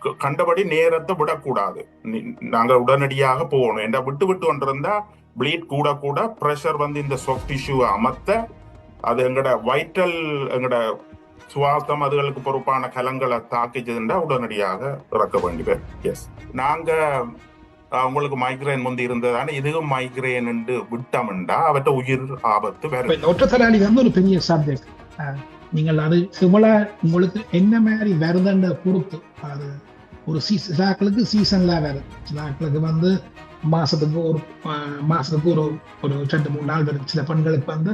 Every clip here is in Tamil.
க- கண்டபடி நேரத்தை விடக்கூடாது. நாங்க உடனடியாக போகணும். ஏன்டா விட்டு விட்டு கொண்டிருந்தா ப்ளீட் கூட கூட ப்ரெஷர் வந்து இந்த சொஃப்ட் டிஷ்யூவை அமர்த்த அது எங்கட வைட்டல் எங்கட சுவாசம் அதுகளுக்கு பொறுப்பான கலங்களை தாக்கிச்சதுண்டா உடனடியாக இறக்க வேண்டியது எஸ் நாங்க உங்களுக்கு மைக்ரேன் முந்தி இருந்ததான இதுவும் மைக்ரேன் விட்டோம்டா அவற்ற உயிர் ஆபத்து வேற ஒற்றத்தலாளி வந்து ஒரு பெரிய சப்ஜெக்ட் நீங்கள் அது எவ்வளவு உங்களுக்கு என்ன மாதிரி வருதுன்ற பொறுத்து. அது ஒரு சீச சிலாக்களுக்கு சீசன்ல வருது. சிலாக்களுக்கு வந்து மாசத்துக்கு ஒரு மாதத்துக்கு மாசத்துக்கு ஒரு ஒரு ரெண்டு மூணு நாள் வரும் சில பெண்களுக்கு வந்து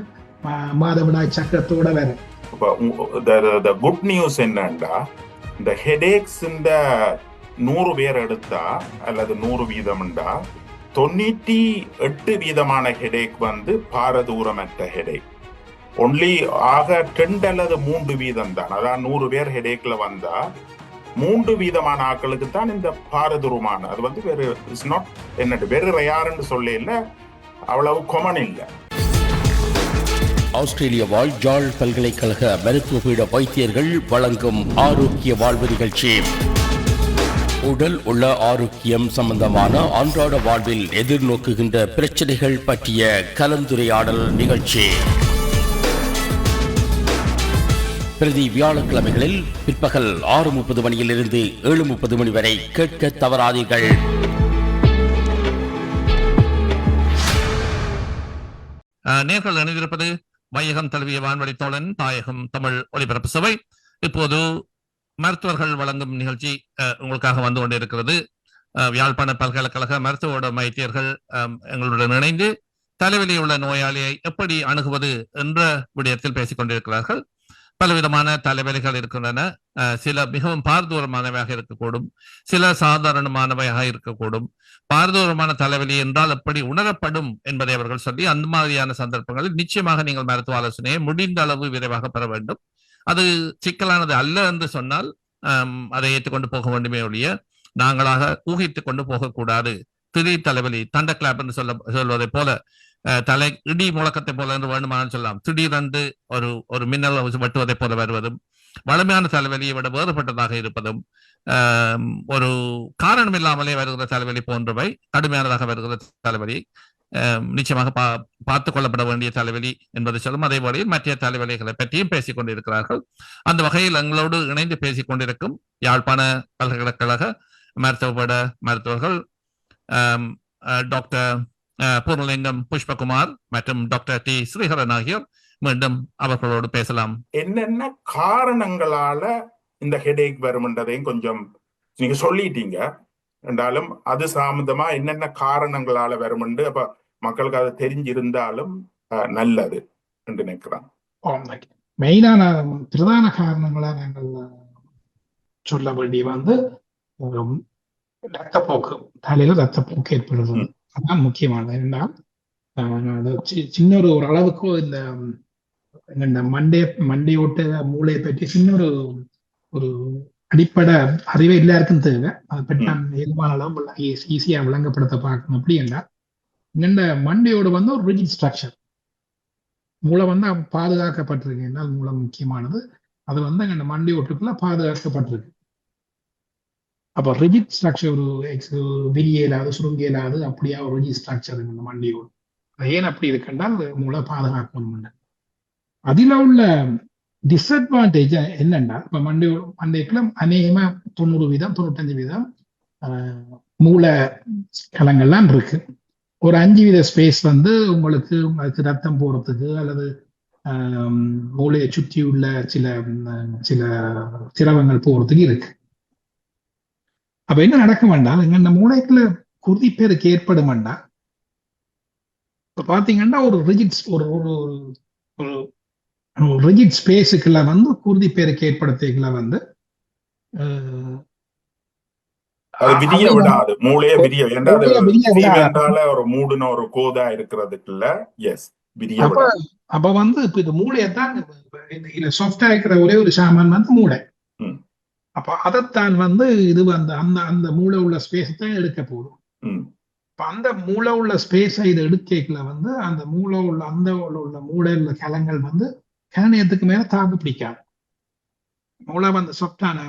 மாதவிடாய் சக்கரத்தோட வரும் த குட் நியூஸ் என்னன்னா இந்த ஹெடேக்ஸ் இந்த நூறு பேர் எடுத்தா அல்லது நூறு வீதம்ண்டா தொண்ணூற்றி எட்டு வீதமான ஹெடேக் வந்து பாரதூரமற்ற ஹெடேக் ஒன்லி ஆக ரெண்டு அல்லது மூன்று வீதம் தான். அதான் நூறு பேர் ஹெடேக்ல வந்தா மூன்று வீதமான ஆட்களுக்கு தான் இந்த பாரதூரமான அது வந்து வேறு இட்ஸ் நாட் என்னட்டு வெறு ரயாருன்னு சொல்ல இல்லை அவ்வளவு கொமன் இல்லை. ஆஸ்திரேலிய வாழ் ஜாழ் பல்கலைக்கழக மருத்துவ பீட வைத்தியர்கள் வழங்கும் ஆரோக்கிய வாழ்வு நிகழ்ச்சி. உடல் உள்ள ஆரோக்கியம் சம்பந்தமான அன்றாட வாழ்வில் எதிர்நோக்குகின்ற பிரச்சனைகள் பற்றிய கலந்துரையாடல் நிகழ்ச்சி. பிரதி வியாழக்கிழமைகளில் பிற்பகல் ஆறு முப்பது மணியிலிருந்து ஏழு முப்பது மணி வரை கேட்க தவறாதீர்கள். நேர்கள் அணிந்திருப்பது வையகம் தழுவிய வான்வழி தோழன் தாயகம் தமிழ் ஒலிபரப்பு சபை. இப்போது மருத்துவர்கள் வழங்கும் நிகழ்ச்சி அஹ், உங்களுக்காக வந்து கொண்டிருக்கிறது. அஹ், யாழ்ப்பாண பல்கலைக்கழக மருத்துவ வைத்தியர்கள் எங்களுடன் இணைந்து தலைவலி உள்ள நோயாளியை எப்படி அணுகுவது என்ற விடயத்தில் பேசிக் கொண்டிருக்கிறார்கள். பலவிதமான தலைவலிகள் இருக்கின்றன. சில மிகவும் பாரதூரமானவையாக இருக்கக்கூடும். சில சாதாரணமானவையாக இருக்கக்கூடும். பாரதூரமான தலைவலி என்றால் எப்படி உணரப்படும் என்பதை அவர்கள் சொல்லி அந்த மாதிரியான சந்தர்ப்பங்களில் நிச்சயமாக நீங்கள் மருத்துவ ஆலோசனையை முடிந்த அளவு விரைவாக பெற வேண்டும். அது சிக்கலானது அல்ல என்று சொன்னால் அதை ஏற்றுக்கொண்டு போக வேண்டுமே ஒழிய நாங்களாக ஊகித்துக் கொண்டு போகக்கூடாது. திடீர் தலைவலி தண்ட கிளாப் என்று சொல்ல சொல்வதை போல தலை இடி முழக்கத்தை போல என்று வேண்டுமானால் சொல்லலாம் திடீரென்று ஒரு ஒரு மின்னல் வெட்டுவதைப் போல வருவதும் வலிமையான தலைவலியை விட வேறுபட்டதாக இருப்பதும் ஒரு காரணம் இல்லாமலே வருகிற தலைவலி போன்றவை கடுமையானதாக வருகிற தலைவலி நிச்சயமாக பா பார்த்துக் கொள்ளப்பட வேண்டிய தலைவலி என்பதை சொல்லும் அதே வழியில் மற்ற தலைவலிகளை பற்றியும் பேசிக் கொண்டிருக்கிறார்கள் அந்த வகையில் எங்களோடு இணைந்து பேசிக் கொண்டிருக்கும் யாழ்ப்பாண பல்கலைக்கழக மருத்துவப்பட மருத்துவர்கள் டாக்டர் பூர்ணலிங்கம் புஷ்பகுமார் மற்றும் டாக்டர் டி ஸ்ரீஹரன் ஆகியோர் மீண்டும் அவர்களோடு பேசலாம் என்னென்ன காரணங்களால இந்த ஹெடேக் வரும்ன்றதையும் கொஞ்சம் நீங்க சொல்லிட்டீங்க என்றாலும் அது சம்பந்தமா என்னென்ன காரணங்களால வரும்ண்டு அப்ப மக்களுக்கு அது தெரிஞ்சிருந்தாலும் நல்லது என்று நினைக்கிறேன் மெயினான பிரதான காரணங்களா நாங்கள் சொல்ல வேண்டிய வந்து ரத்தப்போக்கு தலையில ரத்தப்போக்கு ஏற்படுறது ம். அதான் முக்கியமானது. ஏன்னா சின்ன ஒரு ஒரு அளவுக்கு இந்த இந்த மண்டே மண்டையோட்ட மூளையை பற்றி சின்ன ஒரு ஒரு அடிப்படை அறிவே எல்லாருக்கும் தேவை அதை பற்றி. நான் எதுவான அளவு ஈஸியா விளங்கப்படுத்த பார்க்கணும். அப்படின்னா இந்த மண்டையோட வந்து ஒரு ரிஜிட் ஸ்ட்ரக்சர் மூளை வந்து பாதுகாக்கப்பட்டிருக்கு. என்றால் மூளை முக்கியமானது? அது வந்து அந்த மண்டை ஓட்டுக்குள்ள பாதுகாக்கப்பட்டிருக்கு. அப்ப ரிஜிட் ஸ்ட்ரக்சர் ஒரு விரியலாது சுருங்கியலாது இல்லாது சுருங்க இல்லாது அப்படியா ஒரு ரிஜிட் ஸ்ட்ரக்சர் இந்த மண்டியோடு. ஏன் அப்படி இருக்குன்றால் மூளை பாதுகாக்கணும் அதில் உள்ள டிஸ்அட்வான்டேஜ் என்னன்னா இப்ப மண்டை மண்டைக்குள்ள அநேகமா தொண்ணூறு வீதம் தொண்ணூத்தஞ்சு வீதம் ஆஹ், மூளை கலங்கள்லாம் இருக்கு. ஒரு அஞ்சு வீத ஸ்பேஸ் வந்து உங்களுக்கு அதுக்கு ரத்தம் போறதுக்கு அல்லது மூளையை சுற்றி உள்ள சில சில திரவங்கள் போறதுக்கு இருக்கு. அப்ப என்ன நடக்க வேண்டாம் இங்க இந்த மூளைக்குள்ள குருதி பேருக்கு ஏற்படும் வேண்டாம் இப்ப பாத்தீங்கன்னா ஒரு ரிஜிட் ஒரு ஒரு ஒரு ரிஜிட் ஸ்பேஸுக்குள்ள வந்து குருதி பேருக்கு ஏற்படுத்திக்கல வந்து அது விடாது மூளைய விரிய. என்றால ஒரு மூடுன ஒரு கோதா இருக்கிறதுக்குள்ள எஸ் அப்ப அப்ப வந்து இப்ப இது மூளையத்தான் இதுல சாஃப்டா இருக்கிற ஒரே ஒரு சாமான் வந்து மூளை. அப்ப அதைத்தான் வந்து இது வந்து அந்த அந்த மூளை உள்ள ஸ்பேஸ் தான் எடுக்க போதும். இப்ப அந்த மூளை உள்ள ஸ்பேஸை இது எடுக்கல வந்து அந்த மூளை உள்ள அந்த உள்ள மூளை உள்ள கலங்கள் வந்து கரணயத்துக்கு மேல தாக்கு பிடிக்காது. மூளை வந்து சொப்டான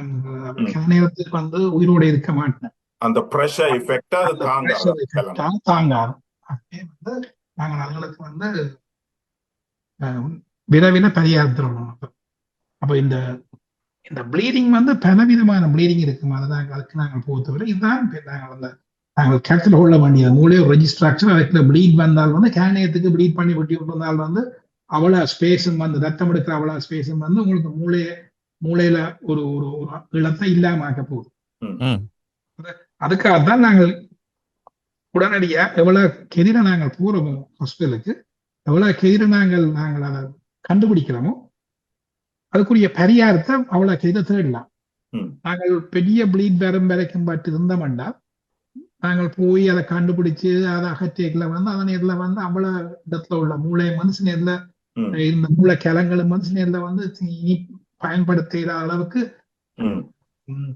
நேரத்துக்கு வந்து உயிரோட இருக்க மாட்டேன். அந்த ப்ரெஷர் எஃபெக்ட் அந்த தாங்காது. அப்படியே வந்து நாங்கள் அதுகளுக்கு வந்து விரைவில் பரிகாரத்துறோம் அப்ப இந்த இந்த ப்ளீடிங் வந்து பலவிதமான ப்ளீடிங் இருக்கும்? அதுதான் அதுக்கு நாங்கள் போகிறவரை இதுதான் நாங்கள் அந்த நாங்கள் கேப்சல் கொள்ள வேண்டியது. மூளையோ ரெஜிஸ்ட்ராக்ஷன் அதுக்கு ப்ளீட் வந்தால் வந்து கேனியத்துக்கு ப்ளீட் பண்ணி விட்டி விட்டுருந்தால் வந்து அவ்வளோ ஸ்பேஸும் வந்து ரத்தம் எடுக்கிற அவ்வளோ ஸ்பேஸும் வந்து உங்களுக்கு மூளைய மூளையில ஒரு ஒரு ஒரு இழத்தை இல்லாம ஆக்க போகுது. அதுக்காக தான் நாங்கள் உடனடியா எவ்வளவு கெதிர நாங்கள் போறோமோ ஹாஸ்பிட்டலுக்கு எவ்வளவு கெதிர நாங்கள் நாங்கள் அதை கண்டுபிடிக்கிறோமோ அதுக்குரிய பரிகாரத்தை அவ்வளவு கெதிர தேடலாம். நாங்கள் பெரிய ப்ளீட் வரும் வரைக்கும் பட்டு இருந்தோம்டா நாங்கள் போய் அதை கண்டுபிடிச்சு அதை அகற்றேக்கில் வந்து அதன் நேரில் வந்து அவ்வளவு இடத்துல உள்ள மூளை மனுஷ நேரில் ம். இந்த மூளை கிழங்குகளும் மனுஷ நேரில் வந்து பயன்படுத்துகிற அளவுக்கு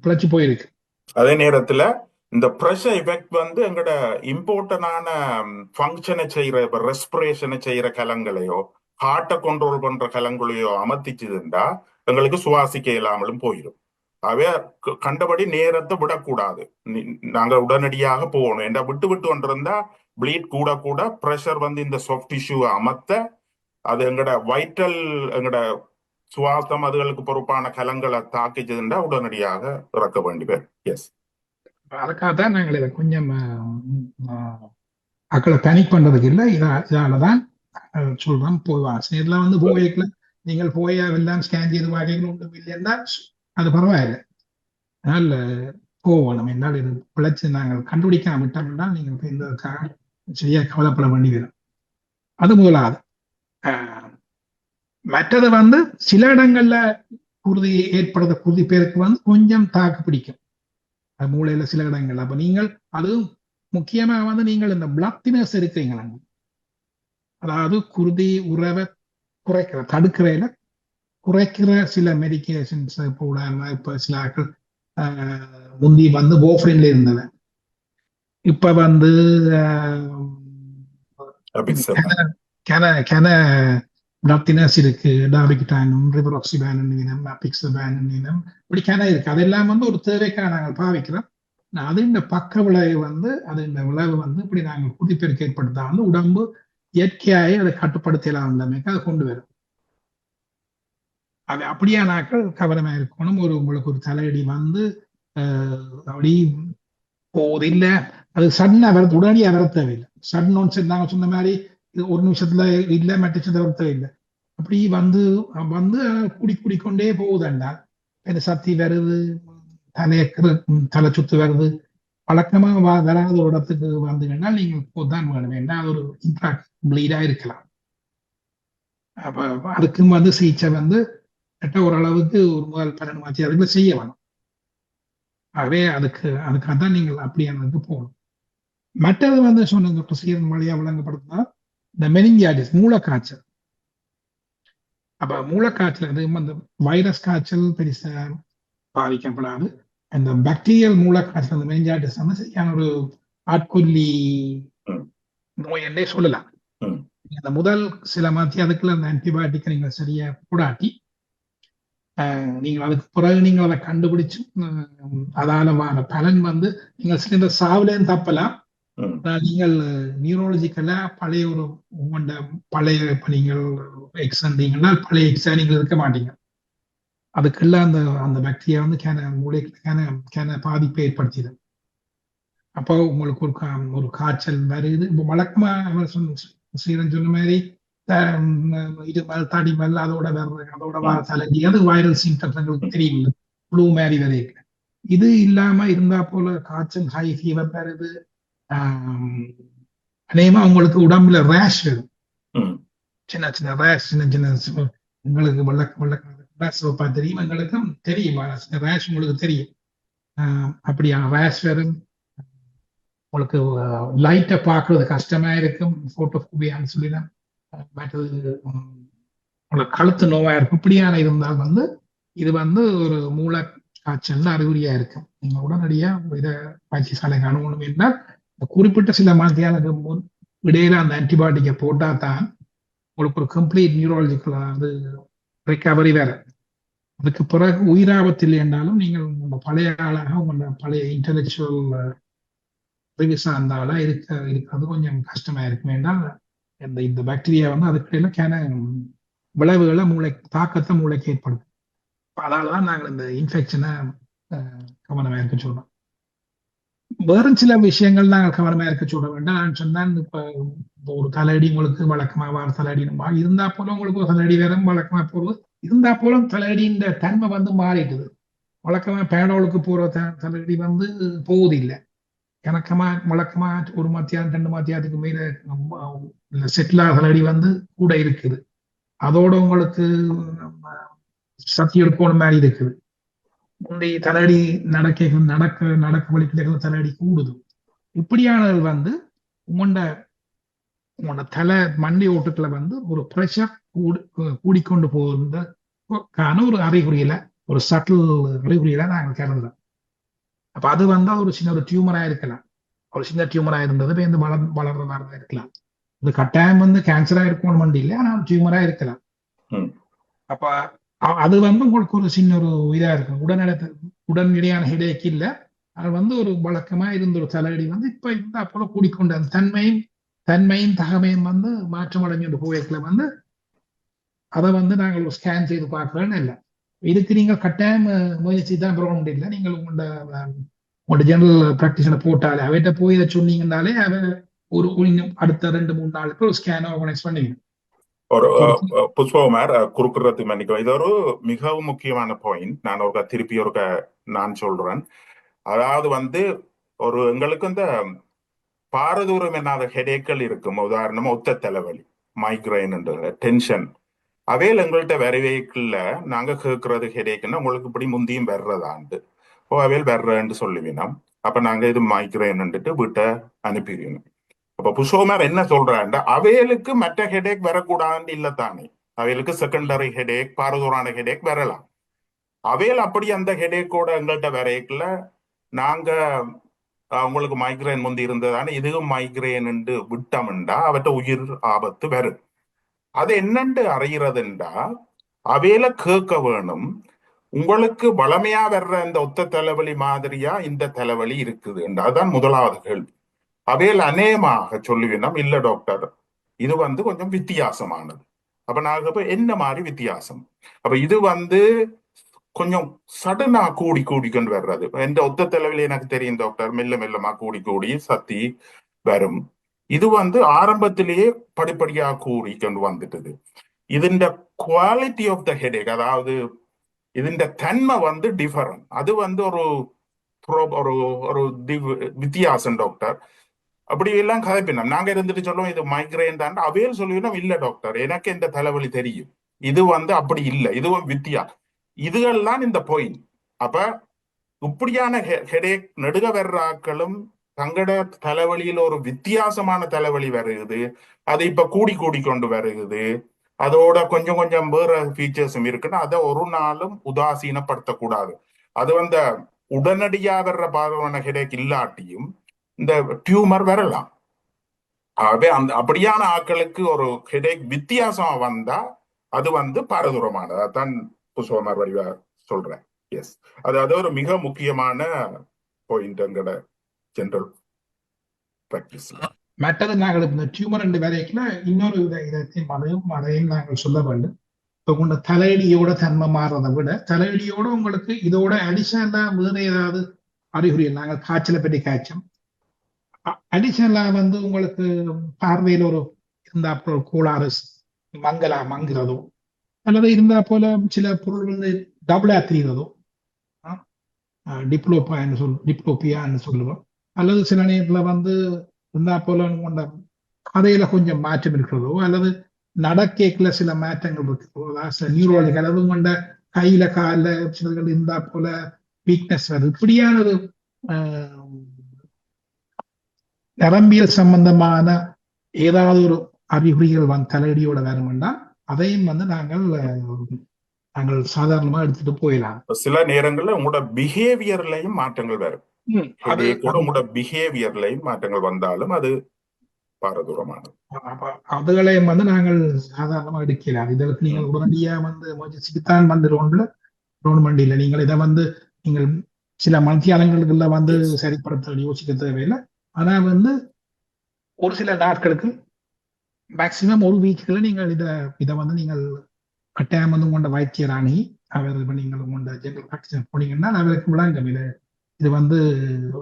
பிழைச்சு போயிருக்கு அதே நேரத்துல இந்த ப்ரெஷர் எஃபெக்ட் வந்து எங்கட இம்பார்ட்டன்டான ஃபங்க்ஷனை செய்யற இப்ப ரெஸ்பிரேஷனை செய்யற கலங்களையோ ஹார்ட்டை கண்ட்ரோல் பண்ற கலங்களையோ அமர்த்திச்சுதுண்டா எங்களுக்கு சுவாசிக்க இல்லாமலும் போயிடும். அவே கண்டபடி நேரத்தை விடக்கூடாது. நாங்க உடனடியாக போகணும். என்ன விட்டு விட்டு கொண்டிருந்தா ப்ளீட் கூட கூட ப்ரெஷர் வந்து இந்த சாஃப்ட் டிஷ்யூவை அமர்த்த அது எங்கட வைட்டல் எங்கட சுவாசம் அதுகளுக்கு பொறுப்பான கலங்களை தாக்கிச்சதுண்டா உடனடியாக இறக்க வேண்டி எஸ் அதுக்காக தான் நாங்கள் இதை கொஞ்சம் அக்களை பேனிக் பண்றதுக்கு இல்லை. இதா இதால தான் சொல்றோம் போவா வாசனையில் வந்து போய்க்கல நீங்கள் போய் எல்லாம் ஸ்கேன் செய்து வகைகள் ஒன்றும் இல்லைன்னா அது பரவாயில்லை. அதனால போவோம். என்னால் இது பிழைச்சு நாங்கள் கண்டுபிடிக்காம விட்டோம்னா நீங்கள் இருந்ததுக்காக இந்த சரியா கவலைப்பட வேண்டி வரும் அது முதலாவது. மற்றது வந்து சில இடங்கள்ல குருதி ஏற்படுற குருதி பேருக்கு வந்து கொஞ்சம் தாக்கு பிடிக்கும். அது மூளையில சில இடங்கள் அப்ப நீங்கள் அதுவும் முக்கியமா வந்து நீங்கள் இந்த பிளத்தினஸ் இருக்கிறீங்களா அதாவது குருதி உறவை குறைக்கிற தடுக்கிறதுல குறைக்கிற சில மெடிக்கேஷன்ஸ் இப்போ உதாரணமா இப்ப சில ஆட்கள் ஆஹ், முந்தி வந்து போஃப்ரின்ல இருந்தவன். இப்ப வந்து பிளத்தினஸ் இருக்கு டாபிகிட்டானும் ரிவராக்சிபேன் இனம் அபிக்சபேன் இனம் இப்படி கென இருக்கு. அதெல்லாம் வந்து ஒரு தேவைக்காக நாங்கள் பாவிக்கிறோம். அது இந்த பக்க விளைவு வந்து அது இந்த விளைவு வந்து இப்படி நாங்கள் குடிப்பெருக்கு ஏற்படுத்தா வந்து உடம்பு இயற்கையாகவே அதை கட்டுப்படுத்தலாம் அதை கொண்டு வரும். அது அப்படியானாக்கள் கவனமா இருக்கணும். ஒரு உங்களுக்கு ஒரு தலையடி வந்து அப்படி போகுது இல்லை அது சடன் வர உடனடியாக வர தேவையில்லை. சடன் ஒன் நாங்கள் சொன்ன மாதிரி ஒரு நிமிஷத்துல இல்ல மற்ற வர தேவையில்லை. அப்படி வந்து வந்து குடி குடிக்கொண்டே போகுதுண்டா. இந்த சத்தி வருது தலையக்கிற தலை சுத்து வருது. வழக்கமா வா வராத ஒரு இடத்துக்கு வந்தீங்கன்னா நீங்க தான் வேணும். ஏன்னா அது ஒரு இன்ட்ராக்ட் ப்ளீடா இருக்கலாம். அப்ப அதுக்கும் வந்து சிகிச்சை வந்து கிட்ட ஓரளவுக்கு ஒரு முதல் பன்னெண்டு மாச்சு அதுக்குள்ள செய்ய வேணும். ஆகவே அதுக்கு அதுக்காக தான் நீங்கள் அப்படியானதுக்கு போகணும். மற்றது வந்து சொன்ன டாக்டர் சீரன் வழியா விளங்கப்படுத்தினா இந்த மெனிஞ்சாடிஸ் மூளைக்காய்ச்சல். அப்ப மூளைக்காய்ச்சல் அது அந்த வைரஸ் காய்ச்சல் பெருசா பாதிக்கப்படாது. அந்த பாக்டீரியல் மூளைக்காய்ச்சல் அந்த மெனிஞ்சாடிஸ் வந்து சரியான ஒரு ஆட்கொல்லி. நோய் என்றே சொல்லலாம். அந்த முதல் சில மாத்தி அதுக்குள்ள அந்த ஆன்டிபயோட்டிக் நீங்கள் சரியா போடாட்டி ஆஹ், நீங்கள் அதுக்கு பிறகு நீங்கள் அதை கண்டுபிடிச்சு உம், அதால வர பலன் வந்து நீங்கள் சில சாவுலேயும் தப்பலாம் நீங்கள் நியூரோலஜிக்கலா பழைய ஒரு உங்கள்ட பழைய இப்ப நீங்கள் எக்ஸாண்டீங்கன்னா பழைய எக்ஸா நீங்கள் இருக்க மாட்டீங்க அதுக்குள்ள அந்த அந்த பாக்டீரியா வந்து கேன மூளைக்கு கேன கேன பாதிப்பை ஏற்படுத்திடும். அப்போ உங்களுக்கு ஒரு ஒரு காய்ச்சல் வருது. இப்போ வழக்கமா ஸ்ரீரன் சொன்ன மாதிரி த- உம், இது மேல் தடி மேல் அதோட வர்ற அதோட வர தலைஞ்சி அது வைரல் சிம்டம்ஸ் எங்களுக்கு தெரியும் ஃப்ளூ மாதிரி வரைக்கும் இது இல்லாம இருந்தா போல காய்ச்சல் ஹை ஃபீவர் வருது. அநேகமா உங்களுக்கு உடம்புல ரேஷ் வரும். சின்ன சின்ன ரேஷ் சின்ன சின்ன உங்களுக்கு வெள்ள வெள்ள ரேஷ் தெரியும் எங்களுக்கும் தெரியும் ரேஷ் உங்களுக்கு தெரியும். ஆஹ் ரேஷ் வரும் உங்களுக்கு லைட்டை பார்க்கறது கஷ்டமா இருக்கும். போட்டோஃபோபியான்னு சொல்லிதான் மற்றது உங்களுக்கு கழுத்து நோவா இருக்கும். இப்படியான இருந்தால் வந்து இது வந்து ஒரு மூளை காய்ச்சல் அறிகுறியா இருக்கும். நீங்க உடனடியா இதை வைத்தியசாலைக்கு அணுகணும் என்றால் இந்த குறிப்பிட்ட சில மாத்தியாளுக்கு முன் இடையில அந்த ஆன்டிபயோட்டிக்கை போட்டா தான் உங்களுக்கு ஒரு கம்ப்ளீட் நியூரலஜிக்கல் அது ரிகவரி வேற. அதுக்கு பிறகு உயிராபத்து இல்லை என்றாலும் நீங்கள் உங்கள் பழைய ஆளாக உங்களோட பழைய இன்டலெக்சுவல் ரிவிஸா அந்த இருக்க இருக்கிறது கொஞ்சம் கஷ்டமா இருக்கும். என்றால் இந்த இந்த பாக்டீரியா வந்து அதுக்கிடையில கேன விளைவுகளை மூளை தாக்கத்தை மூளைக்கு ஏற்படுத்தும். அதனால தான் நாங்கள் இந்த இன்ஃபெக்ஷனை கவனமாக இருக்க சொல்றோம். வேறும் சில விஷயங்கள் நாங்கள் கவனமா இருக்க சொல்ல வேண்டாம். நான் சொன்னேன் இப்ப ஒரு தலையடி உங்களுக்கு வழக்கமா வார தலையடி நம்ம இருந்தா போல உங்களுக்கு ஒரு தலையடி வேற வழக்கமா போறது. இருந்தா போலும் தலையடின்ற தன்மை வந்து மாறிட்டுது. வழக்கமா பேனோலுக்கு போற த- தலையடி வந்து போகுது இல்லை கணக்கமா வழக்கமா ஒரு மத்தியானம் ரெண்டு மத்தியானத்துக்கு மேல செட்டிலாக தலையடி வந்து கூட இருக்குது. அதோட உங்களுக்கு நம்ம சக்தி எடுக்கணும் மாதிரி இருக்குது. முந்தைய தலையடி நடக்க நடக்க நடக்க வழிக்கிற தலையடி கூடுது. இப்படியானது வந்து உங்களோட உங்களோட தலை மண்டை ஓட்டுக்களை வந்து ஒரு ப்ரெஷர் கூடி கூடிக்கொண்டு போகிறதுக்கான ஒரு அறிகுறியில ஒரு சட்டில் அறிகுறியில நாங்கள் கருதுறோம் அப்ப அது வந்து ஒரு சின்ன ஒரு டியூமரா இருக்கலாம். ஒரு சின்ன டியூமரா இருந்தது இப்ப இந்த வளர் வளர்றதா இருக்கலாம். இது கட்டாயம் வந்து கேன்சரா இருக்கணும் இல்லை ஆனால் டியூமரா இருக்கலாம். அப்ப அது வந்து உங்களுக்கு ஒரு சின்ன ஒரு இதாக இருக்கும். உடனடி உடனடியான ஹெடேக் இல்லை. அது வந்து ஒரு வழக்கமா இருந்த ஒரு தலையடி வந்து இப்போ இந்த போல கூடிக்கொண்டு அந்த தன்மையும் தன்மையும் தகமையும் வந்து மாற்றம் அடைஞ்சு போயிருக்கல வந்து அதை வந்து நாங்கள் ஒரு ஸ்கேன் செய்து பார்க்கறேன்னு இல்லை. இதுக்கு நீங்கள் கட்டாயம் முயற்சி தான் பெற முடியல. நீங்கள் உங்களோட அஹ், உங்களோட ஜெனரல் ப்ராக்டிஷனை போட்டாலே அவர்கிட்ட போய் இதை சொன்னீங்கன்னாலே அவ ஒரு இன்னும் அடுத்த ரெண்டு மூணு நாளுக்கு ஒரு ஸ்கேன் ஆர்கனைஸ் பண்ணிக்கணும். ஒரு புஷ்பகுமார் குறுக்குறது மன்னிக்கும் இது ஒரு மிகவும் முக்கியமான பாயிண்ட் நான் ஒரு திருப்பி ஒரு நான் சொல்றேன். அதாவது வந்து ஒரு எங்களுக்கு இந்த பாரதூரம் என்னாத ஹெடேக்கள் இருக்கும். உதாரணமா ஒத்த தலைவலி மைக்ரைன் டென்ஷன் அவையில் எங்கள்கிட்ட வரவேக்கில் நாங்க கேட்கறது ஹெடேக்குன்னா உங்களுக்கு இப்படி முந்தியும் வர்றதாண்டு. ஓ அவையில் வர்றேன்னு சொல்லுவினோம். அப்ப நாங்க இது மைக்ரைன்னுட்டு வீட்டை அனுப்பிடுவோம் அப்ப புஷோமர் என்ன சொல்றாண்டா அவைகளுக்கு மற்ற ஹெடேக் வரக்கூடாதுன்னு தானே அவைகளுக்கு செகண்டரி ஹெடேக் பாரதூரான ஹெடேக் வரலாம். அவையில் அப்படி அந்த ஹெடேக்கோட எங்கள்கிட்ட வரைக்கல நாங்க உங்களுக்கு மைக்ரேன் முந்தி இருந்ததானே இதுவும் மைக்ரேன் என்று விட்டோம்டா அவற்ற உயிர் ஆபத்து வரும். அது என்னண்டு அறையிறதுண்டா அவையில கேட்க வேணும். உங்களுக்கு வளமையா வர்ற இந்த ஒத்த தலைவலி மாதிரியா இந்த தலைவலி இருக்குது அதுதான் முதலாவது கேள்வி. அவையில் அநேகமாக சொல்லுவினம் இல்ல டாக்டர் இது வந்து கொஞ்சம் வித்தியாசமானது. அப்ப நான் இப்ப என்ன மாதிரி வித்தியாசம்? அப்ப இது வந்து கொஞ்சம் சடனா கூடி கூடி கொண்டு வர்றது. எந்த ஒத்த தலைவில் எனக்கு தெரியும் டாக்டர் மெல்ல மெல்லமா கூடி கூடி சத்தி வரும். இது வந்து ஆரம்பத்திலேயே படிப்படியாக கூடி கொண்டு வந்துட்டது. இதுண்ட குவாலிட்டி ஆஃப் த ஹெடேக் அதாவது இதுண்ட தன்மை வந்து டிஃபரன் அது வந்து ஒரு ஒரு ஒரு வித்தியாசம் டாக்டர் அப்படி எல்லாம் கதைப்பினோம் நாங்க இருந்துட்டு சொல்லுவோம் இது மைக்ரேன் தான். அவையில் சொல்லுவோம் இல்ல டாக்டர் எனக்கு இந்த தலைவலி தெரியும். இது வந்து அப்படி இல்லை. இதுவும் வித்தியா இதுகள்லாம் இந்த பாயிண்ட் அப்ப இப்படியான ஹெடேக் நெடுக வர்றாக்களும் தங்கட தலைவலியில ஒரு வித்தியாசமான தலைவலி வருகுது. அது இப்ப கூடி கூடி கொண்டு வருகுது. அதோட கொஞ்சம் கொஞ்சம் வேற ஃபீச்சர்ஸும் இருக்குன்னா அதை ஒரு நாளும் உதாசீனப்படுத்தக்கூடாது. அது வந்து உடனடியா வர்ற பாகமான ஹெடேக் இல்லாட்டியும் இந்த டியூமர் வரலாம். ஆகவே அந்த அப்படியான ஆட்களுக்கு ஒரு ஹெடேக் வித்தியாசம் வந்தா அது வந்து பாரதூரமானது. அதான் புஷ்பமார் வடிவா சொல்றேன். எஸ் அது அது ஒரு மிக முக்கியமான பாயிண்ட் எங்கட ஜெனரல் பிராக்டிஸ்ல மற்றது நாங்கள் இந்த டியூமர் ரெண்டு வேலைக்குல இன்னொரு வித இதத்தையும் அதையும் அதையும் நாங்கள் சொல்ல வேண்டும். இப்போ உங்களோட தலையடியோட தன்மை மாறுறதை விட தலையடியோட உங்களுக்கு இதோட அடிஷனலா வேற ஏதாவது அறிகுறி நாங்கள் காய்ச்சலை பற்றி காய்ச்சோம். அடிஷனலா வந்து உங்களுக்கு பார்வையில் ஒரு இருந்தா போல கோளாறு மங்களா மங்குறதோ அல்லது இருந்தா போல சில பொருள் வந்து டபுளா தெரிகிறதோ டிப்ளோப்பான்னு சொல் டிப்ளோப்பியான்னு சொல்லுவோம். அல்லது சில நேரத்துல வந்து இருந்தா போல கொண்ட கதையில கொஞ்சம் மாற்றம் இருக்கிறதோ அல்லது நடக்கேக்கில் சில மாற்றங்கள் இருக்கிறதோ அதாவது நியூரோலஜி அளவு கொண்ட கையில காலில் சிலர்கள் இருந்தா போல வீக்னஸ் வருது. இப்படியான ஒரு ஆஹ், நரம்பியல் சம்பந்தமான ஏதாவது ஒரு அறிகுறிகள் வந்து தலையடியோட வேணும்னா அதையும் வந்து நாங்கள் நாங்கள் சாதாரணமா எடுத்துட்டு போயிடலாம். சில நேரங்கள்ல உங்களோட பிஹேவியர்லயும் மாற்றங்கள் வரும். அது கூட உங்களோட பிஹேவியர்லயும் மாற்றங்கள் வந்தாலும் அது பாரதூரமானது. அப்ப அதுகளையும் வந்து நாங்கள் சாதாரணமா எடுக்கலாம் இதற்கு நீங்கள் உடனடியா வந்து எமர்ஜென்சிக்கு தான் வந்துடுவோம்ல கவர்மெண்ட் இல்லை நீங்கள் இதை வந்து நீங்கள் சில மத்தியாலங்களுக்குள்ள வந்து சரிப்படுத்த யோசிக்க தேவையில்லை. ஆனா வந்து ஒரு சில நாட்களுக்கு மேக்சிமம் ஒரு வீக்குல நீங்கள் இதை இதை வந்து நீங்கள் கட்டாயம் வந்து உங்களோட வைத்தியர் அணி அவர் நீங்கள் உங்களோட ஜென்ரல் ப்ராக்டிஸ் போனீங்கன்னா அவருக்கு விளங்கும் இது இது வந்து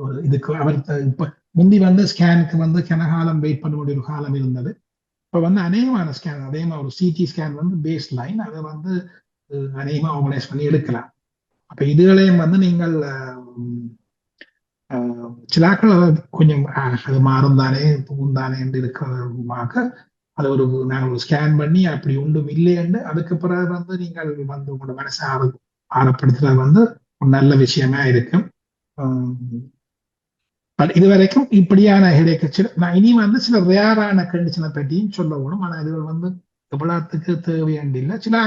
ஒரு இதுக்கு அவர் இப்ப முந்தி வந்து ஸ்கேனுக்கு வந்து கனகாலம் வெயிட் பண்ண வேண்டிய ஒரு காலம் இருந்தது. இப்ப வந்து அநேகமான ஸ்கேன் அதேமா ஒரு சிடி ஸ்கேன் வந்து பேஸ் லைன் அதை வந்து அநேகமாக அநேகமா ஆர்கனைஸ் பண்ணி எடுக்கலாம். அப்ப இதுகளையும் வந்து நீங்கள் சிலாக்கள் கொஞ்சம் அது மாறும் தானே பூவும் தானே என்று இருக்கிறதுமாக அது ஒரு நாங்கள் ஒரு ஸ்கேன் பண்ணி அப்படி ஒன்றும் இல்லைன்னு அதுக்கு பிறகு வந்து நீங்கள் வந்து உங்களோட மனசை ஆர ஆறப்படுத்துறது வந்து ஒரு நல்ல விஷயமா இருக்கும் பட் இதுவரைக்கும் இப்படியான ஹெடேக்கு சில நான் இனி வந்து சில ரேரான கண்டிஷனை பற்றியும் சொல்ல வேணும் ஆனால் இது வந்து எவ்வளவுக்கு தேவையாண்டு இல்லை சில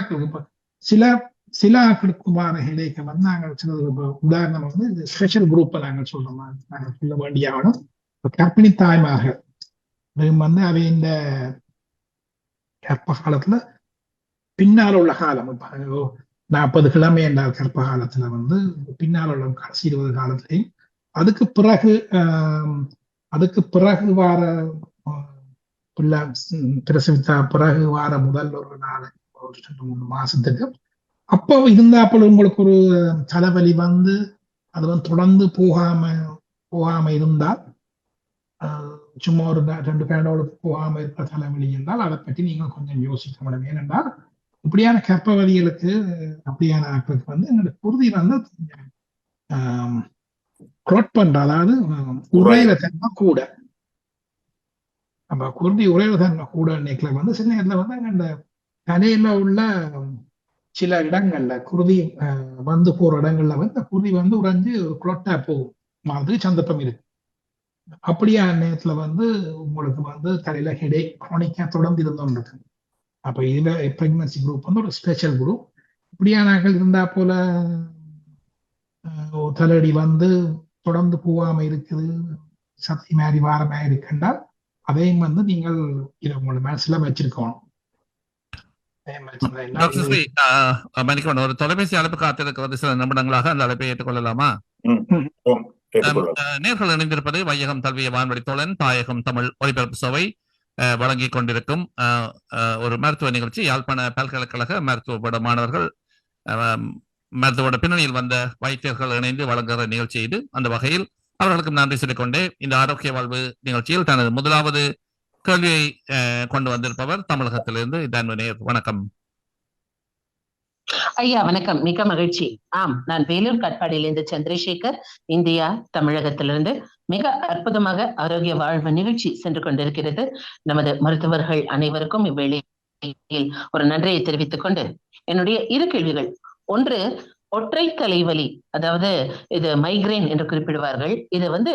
சில சில ஆட்களுக்கு இடைக்கு ஹெடேக்கை வந்து நாங்கள் சில உதாரணம் வந்து இந்த ஸ்பெஷல் குரூப்பை நாங்கள் சொல்றோம். நாங்கள் சொல்ல வேண்டிய ஆகணும் இப்ப கர்ப்பிணி தாய்மாக வந்து அவை இந்த கர்ப்ப காலத்துல பின்னால் உள்ள காலம். இப்போ நாற்பது கிழமை என்றால் கர்ப்ப காலத்துல வந்து பின்னால் உள்ள கடைசி இருபது காலத்திலையும் அதுக்கு பிறகு அதுக்கு பிறகு வார ஆஹ், பிள்ளை ம், பிரசவித்த பிறகு வார முதல் ஒரு நாலு ஒரு ரெண்டு மூணு மாசத்துக்கு அப்போ இருந்தாப்புல உங்களுக்கு ஒரு தலைவலி வந்து அது வந்து தொடர்ந்து போகாம போகாம இருந்தால் சும்மா ஒரு ரெண்டு பேண்டோளுக்கு போகாம இருக்கிற தலைவலி என்றால் அதை பற்றி நீங்கள் கொஞ்சம் யோசிக்க வேண்டும் ஏனென்றால் இப்படியான கர்ப்பவதிகளுக்கு அப்படியான ஆட்களுக்கு வந்து எங்களோட குருதி வந்து குரோட் பண்ற அதாவது உறையிற தன்மை கூட. நம்ம குருதி உறையிற தன்மை கூட இன்னைக்குல வந்து சில நேரத்துல வந்து அந்த தலையில உள்ள சில இடங்கள்ல குருதி ஆஹ், வந்து போற இடங்கள்ல வந்து குருதி வந்து உறைஞ்சு குளட்டா போகும். மாதிரி சந்தர்ப்பம் இருக்கு. அப்படியா நேரத்துல வந்து உங்களுக்கு வந்து தலையில ஹெடே குரோனிக்கா தொடர்ந்து இருந்தோம் அப்ப இதுல பிரெக்னன்சி குரூப் வந்து ஒரு ஸ்பெஷல் குரூப் இப்படியானாக்கள் இருந்தா போல தலையடி வந்து தொடர்ந்து போகாம இருக்குது சக்தி மாதிரி வாரமா இருக்குன்றால் அதையும் வந்து நீங்கள் இதை உங்களோட மனசுல வச்சிருக்கணும். டாக்டர் ஸ்ரீ மன்னிக்கணும். ஒரு தொலைபேசி அழைப்பு காத்திருக்கிறது சில நிமிடங்களாக அந்த அழைப்பை ஏற்றுக்கொள்ளலாமா? நேர்கள் இணைந்திருப்பது வையகம் தல்விய வான்வழி தோழன் தாயகம் தமிழ் ஒலிபரப்பு சபை அஹ், வழங்கிக் கொண்டிருக்கும் ஒரு மருத்துவ நிகழ்ச்சி யாழ்ப்பாண பல்கலைக்கழக மருத்துவ பட மாணவர்கள் அஹ், மருத்துவோட பின்னணியில் வந்த வைத்தியர்கள் இணைந்து வழங்குகிற நிகழ்ச்சி இது. அந்த வகையில் அவர்களுக்கும் நன்றி சொல்லிக்கொண்டே இந்த ஆரோக்கிய வாழ்வு நிகழ்ச்சியில் தனது முதலாவது கேள்வியை கொண்டு வந்திருப்பவர் தமிழகத்திலிருந்து இதான் வணக்கம். ஐயா வணக்கம். மிக மகிழ்ச்சி. ஆம் நான் வேலூர் காட்பாடியிலிருந்து சந்திரசேகர் இந்தியா தமிழகத்திலிருந்து மிக அற்புதமாக ஆரோக்கிய வாழ்வு நிகழ்ச்சி சென்று கொண்டிருக்கிறது. நமது மருத்துவர்கள் அனைவருக்கும் இவ்வேளையில் ஒரு நன்றியை தெரிவித்துக் கொண்டு என்னுடைய இரு கேள்விகள். ஒன்று ஒற்றை தலைவலி அதாவது இது மைக்ரைன் என்று குறிப்பிடுவார்கள். இது வந்து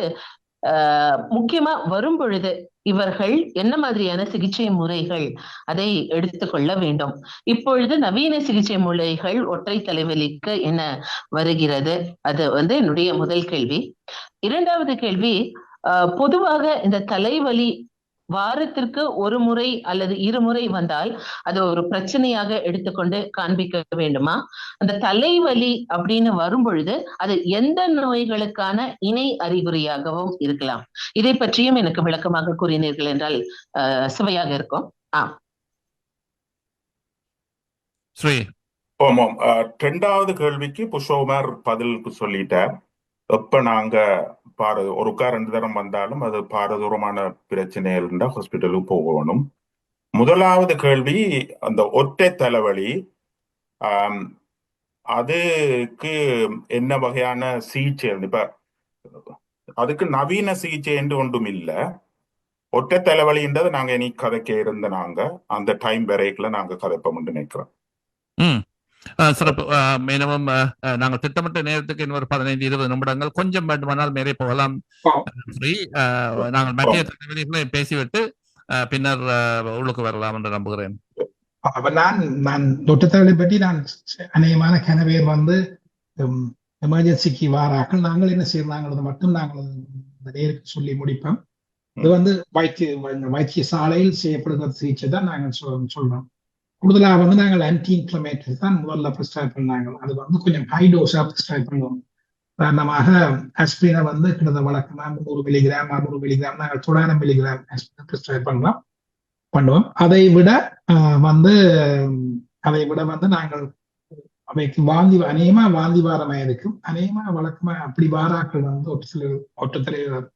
முக்கியமா வரும் பொழுது இவர்கள் என்ன மாதிரியான சிகிச்சை முறைகள் அதை எடுத்துக்கொள்ள வேண்டும்? இப்பொழுது நவீன சிகிச்சை முறைகள் ஒற்றை தலைவலிக்கு என்ன வருகிறது. அது வந்து என்னுடைய முதல் கேள்வி. இரண்டாவது கேள்வி ஆஹ் பொதுவாக இந்த தலைவலி வாரத்திற்கு ஒரு முறை அல்லது இருமுறை வந்தால் அது ஒரு பிரச்சனையாக எடுத்துக்கொண்டு காண்பிக்க வேண்டுமா? அந்த தலைவலி அப்படின்னு வரும் பொழுது அது எந்த நோய்களுக்கான இணை அறிகுறியாகவும் இருக்கலாம். இதை பற்றியும் எனக்கு விளக்கமாக கூறினீர்கள் என்றால் ஆஹ் சுவையாக இருக்கும். ஸ்ரீ. ஆமாம். ரெண்டாவது கேள்விக்கு புஷோமர் பதிலுக்கு சொல்லிட்டார் எப்ப நாங்க பாரு ஒருக்கா ரெண்டு தரம் வந்தாலும் அது பாரதூரமான பிரச்சனை இருந்தா ஹாஸ்பிட்டலுக்கு போகணும். முதலாவது கேள்வி அந்த ஒற்றை தலைவலி அதுக்கு என்ன வகையான சிகிச்சை இப்ப அதுக்கு நவீன சிகிச்சை என்று ஒன்றும் இல்ல. ஒற்றை தலைவலின்றது நாங்க இனி கதைக்க இருந்த நாங்க அந்த டைம் வரைக்குல நாங்க கதைப்போம் நினைக்கிறோம். சிறப்பு. மினிமம் நாங்கள் திட்டமிட்ட நேரத்துக்கு இன்னொரு பதினைந்து இருபது நிமிடங்கள் கொஞ்சம் வேண்டுமானால் மேலே போகலாம். நாங்கள் மத்திய தலைவர்களை பேசிவிட்டு பின்னர் உள்ளுக்கு வரலாம் என்று நம்புகிறேன். நான் நான் தொட்டுத்தவளை பற்றி நான் அநேகமான கனவேர் வந்து எமர்ஜென்சிக்கு வாராக்கள். நாங்கள் என்ன செய்யறாங்கிறது மட்டும் நாங்கள் இந்த நேருக்கு சொல்லி முடிப்போம். இது வந்து வைத்திய வைத்தியசாலையில் செய்யப்படுகிற சிகிச்சை தான் நாங்கள் சொல் சொல்றோம். கூடுதலாக வந்து நாங்கள் ஆன்டி இன்ஃப்ளமேட்டரி தான் முதல்ல ப்ரிஸ்கிரைப் பண்ணாங்க அது வந்து கொஞ்சம் ஹை டோஸாக ப்ரிஸ்கிரைப் பண்ணுவோம் உதாரணமாக ஆஸ்பிரினை வந்து கிட்டத்தட்ட வழக்கமாக முந்நூறு மில்லிகிராம் அறுநூறு மில்லிகிராம் நாங்கள் தொள்ளாயிரம் மில்லிகிராம் ஆஸ்பிரினை ப்ரிஸ்கிரைப் பண்ணலாம் பண்ணுவோம் அதை விட வந்து அதை விட வந்து நாங்கள் அவைக்கு வாந்தி அநேகமா வாந்தி வாரமாக இருக்கும் அநேகமா வழக்கமா அப்படி வாராக்கள் வந்து ஒரு சில ஒட்டத்தலைவர்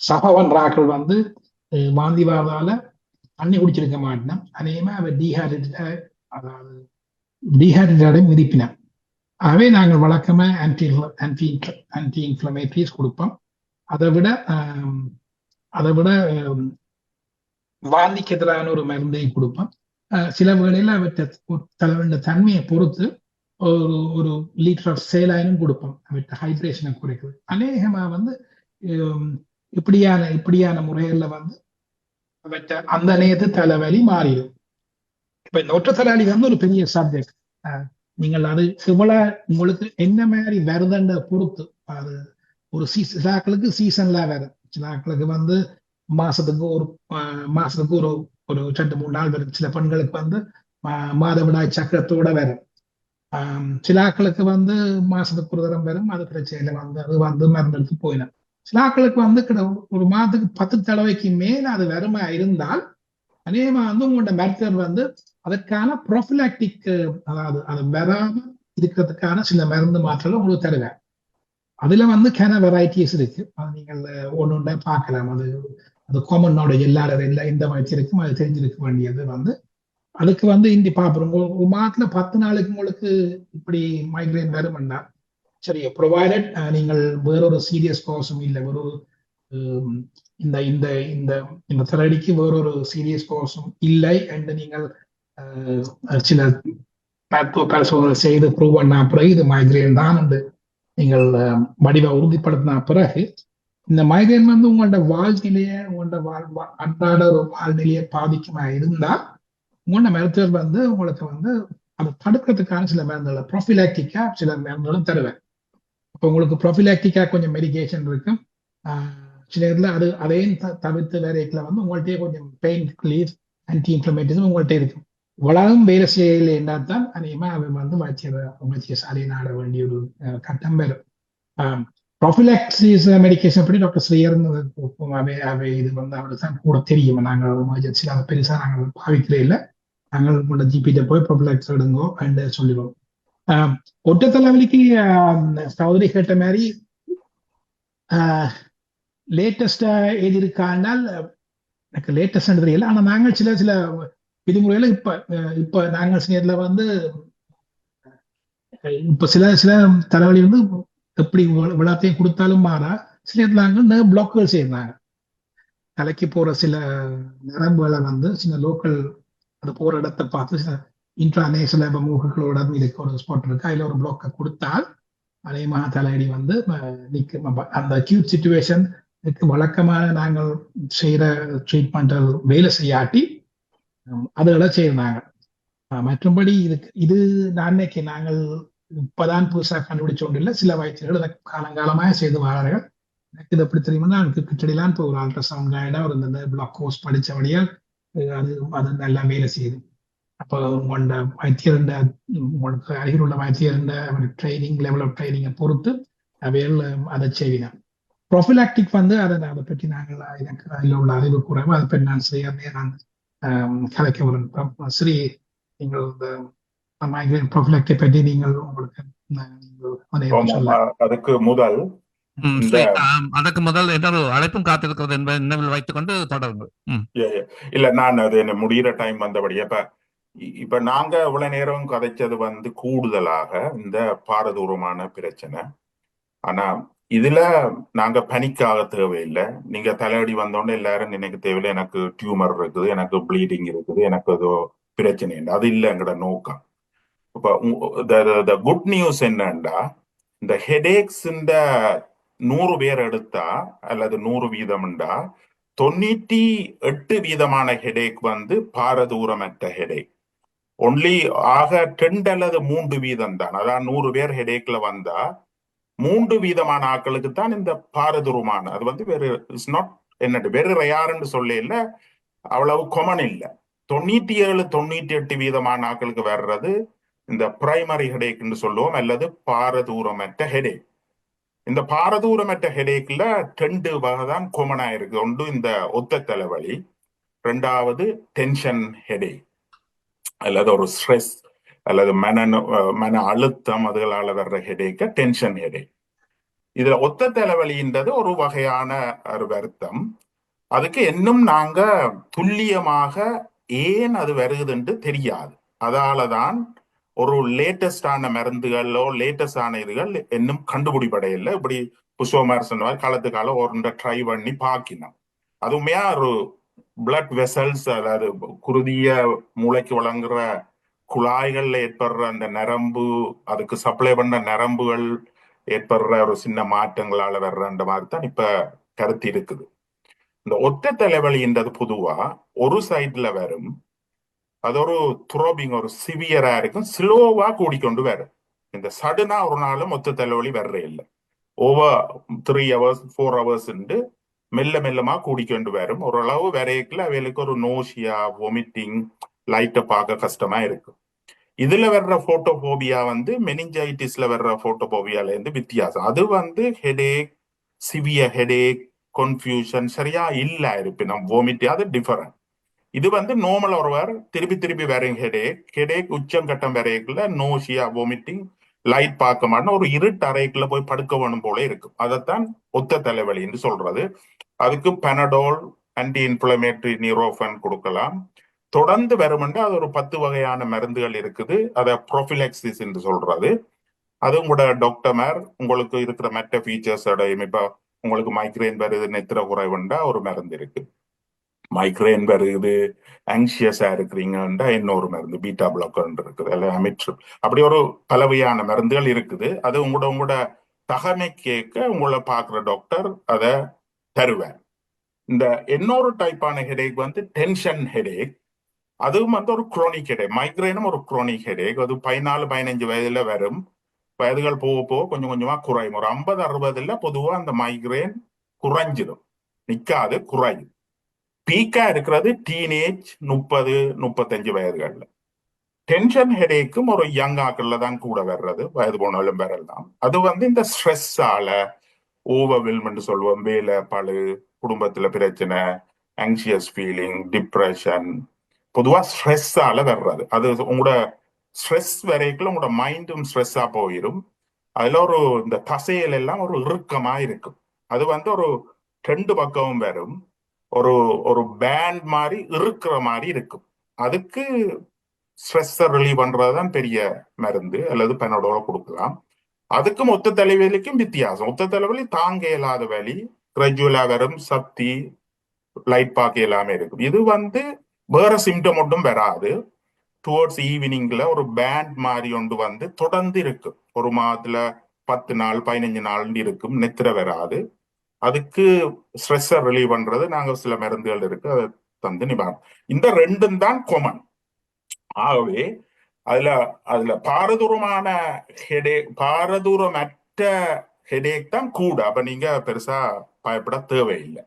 சகவன்றாக்கள் வந்து வாந்தி வாரதால தண்ணி குடிச்சிருக்க மாட்டினான் அநேகமா அவ டீஹைட்ரேட் அதாவது மிதிப்பினான் அவை நாங்கள் வழக்கமா ஆன்டி ஆன்டி ஆன்டி இன்ஃப்ளமேட்டரிஸ் கொடுப்போம். அதை விட அதை விட வாந்திக்கு எதிரான ஒரு மருந்தை கொடுப்போம். சில வேளையில அவற்றை தலைவண்ட தன்மையை பொறுத்து ஒரு ஒரு லிட்டர் ஆஃப் சேலாயினும் கொடுப்போம். அவற்றை ஹைட்ரேஷனை குறைக்குது அநேகமா வந்து இப்படியான இப்படியான முறைகள்ல வந்து அவற்றை அந்த நேரத்து தலைவலி மாறிடும் இப்ப இந்த ஒற்றை தலைவலி வந்து ஒரு பெரிய சப்ஜெக்ட் நீங்கள் அது எவ்வளவு உங்களுக்கு என்ன மாதிரி வருதுன்ற பொறுத்து அது ஒரு சீசன் சில சீசன்ல வரும் சில வந்து மாசத்துக்கு ஒரு மாசத்துக்கு ஒரு ஒரு ரெண்டு மூணு நாள் வரும் சில பெண்களுக்கு வந்து மாதவிடாய் சக்கரத்தோட வரும் சிலாக்களுக்கு வந்து மாசத்துக்கு ஒரு தரம் வரும் அது பிரச்சனையில வந்து அது வந்து மருந்தெடுத்து போயிடும் சிலாக்களுக்கு வந்து கிட்ட ஒரு மாதத்துக்கு பத்து தடவைக்கு மேல அது வறுமை இருந்தால் அநேகமா வந்து உங்களோட மருத்துவர் வந்து அதற்கான ப்ரொஃபிலாக்டிக் அதாவது அது வராம இருக்கிறதுக்கான சில மருந்து மாற்றங்கள் உங்களுக்கு தருவேன். அதுல வந்து கேன வெரைட்டிஸ் இருக்கு. அது நீங்கள் ஒன்று ஒன்றை பார்க்கலாம். அது அது காமன் நாலேஜ் எல்லாரும் எல்லா எந்த மாதிரி இருக்கும் அது தெரிஞ்சிருக்க வேண்டியது வந்து. அதுக்கு வந்து இந்தி பார்ப்போம் ஒரு மாதத்துல பத்து நாளுக்கு உங்களுக்கு இப்படி மைக்ரைன் வருமெண்டா சரி ப்ரொவைடட் நீங்கள் வேறொரு சீரியஸ் கோர்ஸும் இல்லை வேறொரு ஹம், இந்த இந்த இந்த இந்த தலைடிக்கு வேறொரு சீரியஸ் கோர்ஸும் இல்லை அண்ட் நீங்கள் சில மருத்துவ பரிசோதனை செய்து ப்ரூவ் பண்ண பிறகு இது மைக்ரேன் தான் என்று நீங்கள் வடிவை உறுதிப்படுத்தின பிறகு இந்த மைக்ரேன் வந்து உங்களோட வாழ்நிலையை உங்களோட வாழ் அன்றாட ஒரு வாழ்நிலையை பாதிக்குமா இருந்தா உங்களோட மருத்துவர் வந்து உங்களுக்கு வந்து அதை தடுக்கிறதுக்கான சில மருந்துகளை ப்ரொஃபிலாக்டிக்கா சில மருந்துகளும் தருவேன். அப்போ உங்களுக்கு ப்ரொஃபிலாக்டிக்காக கொஞ்சம் மெடிகேஷன் இருக்கும் சில இடத்துல அது அதையும் தவிர்த்து வேற இடத்துல வந்து உங்கள்கிட்டயே கொஞ்சம் பெயின் ரிலீஃப் ஆன்டி இன்ஃப்ளமேட்டிஸும் உங்கள்கிட்ட இருக்கும் இவ்வளவும் வேலை செய்யல என்றால் தான் அநேகமா அவன் வந்து வைத்திய சாலை நாட வேண்டிய ஒரு கட்டம் வரும் ப்ரொஃபிலாக்சிஸ் மெடிக்கேஷன் படி டாக்டர் ஸ்ரீயர்னு அவை அவை இது வந்து அவருக்கு தான் கூட தெரியும். நாங்கள் எமர்ஜென்சியில் அதை பெருசாக நாங்கள் பாவிக்கிறே இல்லை. நாங்கள் உங்களோட ஜிபிட்ட போய் ப்ரொஃபிலாக்ஸ் எடுங்கோ அண்ட் சொல்லிடுவோம். ஒற்றை தலைவலிக்கு சௌதரி கேட்ட மாதிரி லேட்டஸ்டா எழுதியிருக்கானால் இருக்கானால் எனக்கு லேட்டஸ்ட் தெரியல. ஆனா நாங்கள் சில சில விதிமுறைகளை இப்ப இப்ப நாங்கள் செய்யறதுல வந்து இப்ப சில சில தலைவலி வந்து எப்படி விழாத்தையும் கொடுத்தாலும் மாறா சில நாங்கள் பிளாக்குகள் செய்யறாங்க தலைக்கு போற சில நரம்புகளை வந்து சில லோக்கல் அது போற இடத்தை பார்த்து சில இன்ட்ரானேஷனல் இப்போ மூக்குகளோட இதுக்கு ஒரு ஸ்பாட் இருக்கு. அதில் ஒரு பிளாக்கை கொடுத்தால் அநேகமாக தலையடி வந்து அஹ், அந்த அக்யூட் சுச்சுவேஷன் வழக்கமாக நாங்கள் செய்கிற ட்ரீட்மெண்ட்கள் வேலை செய்யாட்டி அதுகளை செய்யறாங்க மற்றபடி இதுக்கு இது நான் நாங்கள் இப்பதான் புதுசாக கண்டுபிடிச்சோண்டு இல்லை சில வைத்தியர்கள் இதை காலங்காலமாக செய்து வரார்கள். எனக்கு இது எப்படி தெரியுமா நான் கிட்டடிலாம் இப்போ ஒரு அல்ட்ராசவுண்ட் கைடாக ஒரு இந்த பிளாக் கோர்ஸ் படித்தபடியால் அது அது நல்லா வேலை செய்யுது. அப்போ உங்களோட வைத்தியர்ன்ற உங்களுக்கு அருகில் உள்ள வைத்தியர்ன்ற ட்ரைனிங் லெவல் ஆஃப் ட்ரைனிங்கை பொறுத்து அவைகள் அதை செய்வீங்க ப்ரொஃபிலாக்டிக் வந்து அதை அதை பற்றி நாங்கள் எனக்கு அதில் உள்ள அறிவு குறைவு அதை பற்றி நான் செய்ய நான் கலைக்க ஒரு ஸ்ரீ நீங்கள் இந்த மைக்ரேன் ப்ரொஃபிலாக்டை பற்றி நீங்கள் உங்களுக்கு அதுக்கு முதல் அதற்கு முதல் இன்னொரு அழைப்பும் காத்திருக்கிறது என்பதை நினைவில் வைத்துக் கொண்டு ஏ. இல்ல நான் அது என்ன முடியிற டைம் வந்தபடியே இப்ப இ- இப்ப நாங்க இவ்வளவு நேரம் கதைச்சது வந்து கூடுதலாக இந்த பாரதூரமான பிரச்சனை. ஆனா இதுல நாங்க பனிக்காக தேவையில்லை. நீங்க தலையடி வந்தோடனே எல்லாரும் நினைக்க தேவையில்லை. எனக்கு டியூமர் இருக்குது எனக்கு ப்ளீடிங் இருக்குது எனக்கு ஏதோ பிரச்சனை இல்லை அது இல்லை எங்கட நோக்கம் இப்ப குட் நியூஸ் என்னண்டா இந்த ஹெடேக்ஸ் இந்த நூறு பேர் எடுத்தா அல்லது நூறு வீதம்ண்டா தொண்ணூற்றி எட்டு வீதமான ஹெடேக் வந்து பாரதூரமற்ற ஹெடேக் ஒன்லி ஆக ரெண்டு அல்லது மூன்று வீதம் தான். அதான் நூறு பேர் ஹெடேக்ல வந்தா மூன்று வீதமான ஆட்களுக்கு தான் இந்த பாரதூரமான அது வந்து வெறு இட்ஸ் நாட் என்னட்டு வெறு ரயாருன்னு சொல்ல இல்லை அவ்வளவு கொமன் இல்லை. தொண்ணூத்தி ஏழு தொண்ணூத்தி எட்டு வீதமான ஆக்களுக்கு வர்றது இந்த பிரைமரி ஹெடேக்னு சொல்லுவோம் அல்லது பாரதூரமற்ற ஹெடேக் இந்த பாரதூரமற்ற ஹெடேக்ல ரெண்டு வகை தான் கொமனா இருக்கு. ஒன்று இந்த ஒத்த தலைவலி ரெண்டாவது டென்ஷன் ஹெடேக் அல்லது ஒரு ஸ்ட்ரெஸ் அல்லது மன மன அழுத்தம் அதுகளால வர்ற ஹெடேக்க டென்ஷன் ஹெடேக் இதுல ஒத்த தலைவலின்றது ஒரு வகையான ஒரு வருத்தம். அதுக்கு இன்னும் நாங்க துல்லியமாக ஏன் அது வருகுதுன்னு தெரியாது. அதாலதான் ஒரு லேட்டஸ்டான மருந்துகளோ லேட்டஸ்டான இதுகள் இன்னும் கண்டுபிடிப்படையில்லை இப்படி புஷ்பமார் சொன்ன காலத்து காலம் ஒரு ட்ரை பண்ணி பார்க்கணும். அதுவுமே ஒரு பிளட் வெசல்ஸ் அதாவது குருதிய மூளைக்கு வழங்குற குழாய்கள்ல ஏற்படுற அந்த நரம்பு அதுக்கு சப்ளை பண்ண நரம்புகள் ஏற்படுற ஒரு சின்ன மாற்றங்களால வர்ற அந்த மாதிரி தான் இப்ப கருத்து இருக்குது. இந்த ஒத்த தலைவலின்றது பொதுவா ஒரு சைட்ல வரும். அது ஒரு துரோபிங் ஒரு சிவியரா இருக்கும். ஸ்லோவா கூடிக்கொண்டு வரும். இந்த சடனா ஒரு நாளும் ஒத்த தலைவலி வர்றே இல்லை. Over three hours four hours மெல்ல மெல்லமா கூடிக்கொண்டு வரும். ஓரளவு வரைக்குள்ள அவைகளுக்கு ஒரு நோஷியா வொமிட்டிங் லைட்டை பார்க்க கஷ்டமா இருக்கும். இதுல வர்ற போட்டோபோபியா வந்து மெனிஞ்சைட்டிஸ்ல வர்ற போட்டோபோபியால இருந்து வித்தியாசம். அது வந்து ஹெடேக் சிவியர் ஹெடேக் கன்ஃபியூஷன் சரியா இல்ல இருப்பினும். வாமிட் அது டிஃபரண்ட் இது வந்து நார்மல் ஒருவர் திருப்பி திருப்பி வரும் ஹெடேக் ஹெடேக் உச்சம் கட்டம் வரையக்குள்ள நோஷியா வாமிட்டிங் லைட் பார்க்க மாட்டோம். ஒரு இருட்டு அறைக்குள்ள போய் படுக்க வேணும் போல இருக்கும். அதைத்தான் ஒத்த தலைவலி என்று சொல்றது. அதுக்கு பெனடோல் ஆன்டி இன்ஃபிளமேட்டரி நியூரோஃபன் கொடுக்கலாம். தொடர்ந்து வருமென்று அது ஒரு பத்து வகையான மருந்துகள் இருக்குது. அதை ப்ரோஃபிலெக்சிஸ் என்று சொல்றது. அது உங்களோட டாக்டர் உங்களுக்கு இருக்கிற மற்ற ஃபீச்சர்ஸ் இப்போ உங்களுக்கு மைக்ரேன் வருது நெத்திர குறைவுண்டா ஒரு மருந்து இருக்கு. மைக்ரேன் வருது ஆங்ஷியஸா இருக்கிறீங்கன்னா இன்னொரு மருந்து பீட்டா பிளாக்கர் இருக்குது. அல்ல அமிட்ரிப் அப்படி ஒரு பலவையான மருந்துகள் இருக்குது. அது உங்களோட உங்களோட தகமை கேட்க உங்களை பார்க்குற டாக்டர் அதை தருவார். இந்த இன்னொரு டைப்பான ஹெடேக் வந்து டென்ஷன் ஹெடேக் அதுவும் வந்து ஒரு குரோனிக் ஹெடேக் மைக்ரேனும் ஒரு குரோனிக் ஹெடேக் அது பதினாலு பதினஞ்சு வயதுல வரும். வயதுகள் போக போக கொஞ்சம் கொஞ்சமா குறையும். ஒரு ஐம்பது அறுபதுல பொதுவாக அந்த மைக்ரேன் குறைஞ்சிடும். நிற்காது குறையும். பீக்கா இருக்கிறது டீனேஜ் முப்பது முப்பத்தஞ்சு வயதுகள்ல. டென்ஷன் ஹெடேக்கும் ஒரு யங் ஆக்கள்ல தான் கூட வர்றது வயது போனாலும் வரலாம். அது வந்து இந்த ஸ்ட்ரெஸ்ஸால ஓவர்வில்மெண்ட் சொல்லுவோம் வேலை பழு குடும்பத்துல பிரச்சனை ஆங்ஷியஸ் ஃபீலிங் டிப்ரெஷன் பொதுவா ஸ்ட்ரெஸ்ஸால வர்றது. அது உங்களோட ஸ்ட்ரெஸ் வரைக்கும் உங்களோட மைண்டும் ஸ்ட்ரெஸ்ஸா போயிடும் அதுல ஒரு இந்த தசைகள் எல்லாம் ஒரு இறுக்கமா இருக்கும். அது வந்து ஒரு ரெண்டு பக்கமும் வரும். ஒரு ஒரு பேண்ட் மாதிரி இருக்கிற மாதிரி இருக்கும். அதுக்கு ஸ்ட்ரெஸ்ஸை ரிலீவ் பண்ணுறதுதான் பெரிய மருந்து அல்லது பெனடோல கொடுக்கலாம். அதுக்கும் ஒத்த தலைவலிக்கும் வித்தியாசம். ஒத்த தலைவலி தாங்க இயலாத வலி கிரஜுவலா வரும் சக்தி லைட் பார்க்க எல்லாமே இருக்கும். இது வந்து வேற சிம்டம் மட்டும் வராது. டுவர்ட்ஸ் ஈவினிங்ல ஒரு பேண்ட் மாதிரி ஒன்று வந்து தொடர்ந்து இருக்கும். ஒரு மாதத்துல பத்து நாள் பதினஞ்சு நாள் இருக்கும். நெத்திர வராது. அதுக்கு ஸ்ட்ரெஸ்ஸை ரிலீவ் பண்றது நாங்க சில மருந்துகள் இருக்கு அதை தந்து நிவாரணம். இந்த ரெண்டும் தான் கொமன் ஆகவே அதுல அதுல பாரதூரமான ஹெடே பாரதூரமற்ற ஹெடேக் தான் கூட. அப்ப நீங்க பெருசா பயப்பட தேவையில்லை.